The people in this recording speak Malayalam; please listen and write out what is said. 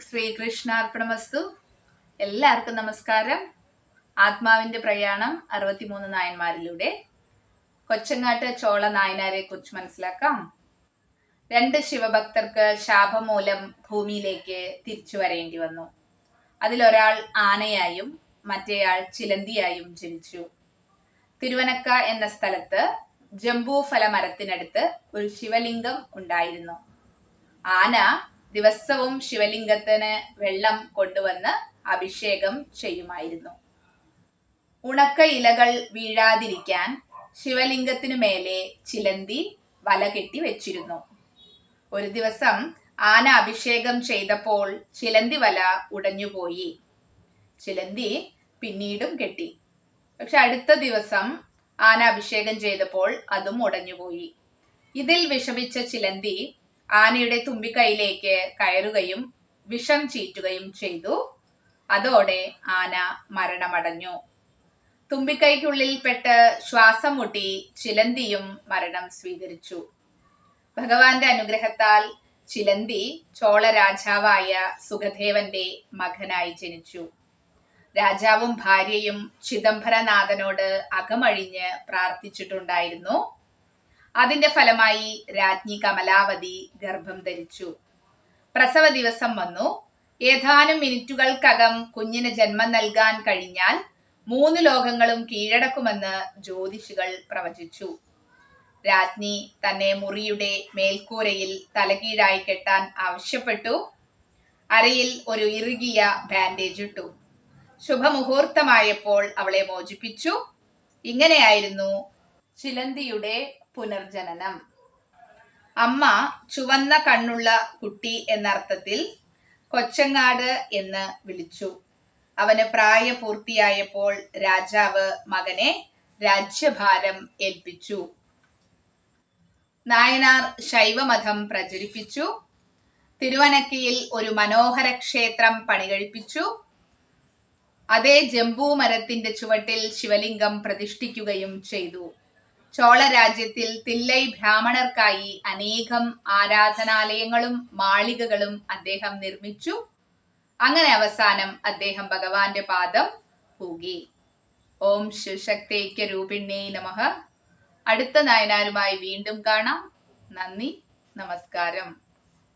ശ്രീകൃഷ്ണാർപ്പണമസ്തു എല്ലാവർക്കും നമസ്കാരം. ആത്മാവിന്റെ പ്രയാണം അറുപത്തിമൂന്ന് നായന്മാരിലൂടെ. കൊച്ചങ്ങാട്ട് ചോള നായനാരെ കുറിച്ച് മനസ്സിലാക്കാം. രണ്ട് ശിവഭക്തർക്ക് ശാപം മൂലം ഭൂമിയിലേക്ക് തിരിച്ചു വരേണ്ടി വന്നു. അതിലൊരാൾ ആനയായും മറ്റേയാൾ ചിലന്തിയായും ജനിച്ചു. തിരുവനക്ക എന്ന സ്ഥലത്ത് ജംബൂഫല മരത്തിനടുത്ത് ഒരു ശിവലിംഗം ഉണ്ടായിരുന്നു. ആന ദിവസവും ശിവലിംഗത്തിന് വെള്ളം കൊണ്ടുവന്ന് അഭിഷേകം ചെയ്യുമായിരുന്നു. ഉണക്ക ഇലകൾ വീഴാതിരിക്കാൻ ശിവലിംഗത്തിനു മേലെ ചിലന്തി വല കെട്ടി വെച്ചിരുന്നു. ഒരു ദിവസം ആന അഭിഷേകം ചെയ്തപ്പോൾ ചിലന്തി വല ഉടഞ്ഞുപോയി. ചിലന്തി പിന്നീടും കെട്ടി. പക്ഷെ അടുത്ത ദിവസം ആന അഭിഷേകം ചെയ്തപ്പോൾ അതും ഉടഞ്ഞുപോയി. ഇതിൽ വിഷമിച്ച ചിലന്തി ആനയുടെ തുമ്പിക്കൈയിലേക്ക് കയറുകയും വിഷം ചീറ്റുകയും ചെയ്തു. അതോടെ ആന മരണമടഞ്ഞു. തുമ്പിക്കൈക്കുള്ളിൽ പെട്ട് ശ്വാസം മുട്ടി ചിലന്തിയും മരണം സ്വീകരിച്ചു. ഭഗവാന്റെ അനുഗ്രഹത്താൽ ചിലന്തി ചോള രാജാവായ സുഖദേവന്റെ മകനായി ജനിച്ചു. രാജാവും ഭാര്യയും ചിദംബരനാഥനോട് അകമഴിഞ്ഞ് പ്രാർത്ഥിച്ചിട്ടുണ്ടായിരുന്നു. അതിന്റെ ഫലമായി രാജ്ഞി കമലാവതി ഗർഭം ധരിച്ചു. പ്രസവ ദിവസം വന്നു. ഏതാനും മിനിറ്റുകൾക്കകം കുഞ്ഞിന് ജന്മം നൽകാൻ കഴിഞ്ഞാൽ മൂന്ന് ലോകങ്ങളും കീഴടക്കുമെന്ന് ജ്യോതിഷികൾ പ്രവചിച്ചു. രാജ്ഞി തന്നെ മുറിയുടെ മേൽക്കൂരയിൽ തലകീഴായി കെട്ടാൻ ആവശ്യപ്പെട്ടു. അരയിൽ ഒരു ഇറുകിയ ബാൻഡേജ് ഇട്ടു. ശുഭമുഹൂർത്തമായപ്പോൾ അവളെ മോചിപ്പിച്ചു. ഇങ്ങനെയായിരുന്നു ചിലന്തിയുടെ പുനർജനനം. അമ്മ ചുവന്ന കണ്ണുള്ള കുട്ടി എന്നർത്ഥത്തിൽ കൊച്ചങ്ങാട് എന്ന് വിളിച്ചു. അവന് പ്രായപൂർത്തിയായപ്പോൾ രാജാവ് മകനെ രാജ്യഭാരം ഏൽപ്പിച്ചു. നായനാർ ശൈവമതം പ്രചരിപ്പിച്ചു. തിരുവനക്കയിൽ ഒരു മനോഹര ക്ഷേത്രം പണികഴിപ്പിച്ചു. അതേ ജംബൂ മരത്തിന്റെ ചുവട്ടിൽ ശിവലിംഗം പ്രതിഷ്ഠിക്കുകയും ചെയ്തു. ചോള രാജ്യത്തിൽ തില്ലൈ ബ്രാഹ്മണർക്കായി അനേകം ആരാധനാലയങ്ങളും മാളികകളും അദ്ദേഹം നിർമ്മിച്ചു. അങ്ങനെ അവസാനം അദ്ദേഹം ഭഗവാന്റെ പാദം പൂകി. ഓം ശിവശക്തൈക്യ രൂപിണ്യേ നമഃ. അടുത്ത നയനാരുമായി വീണ്ടും കാണാം. നന്ദി നമസ്കാരം.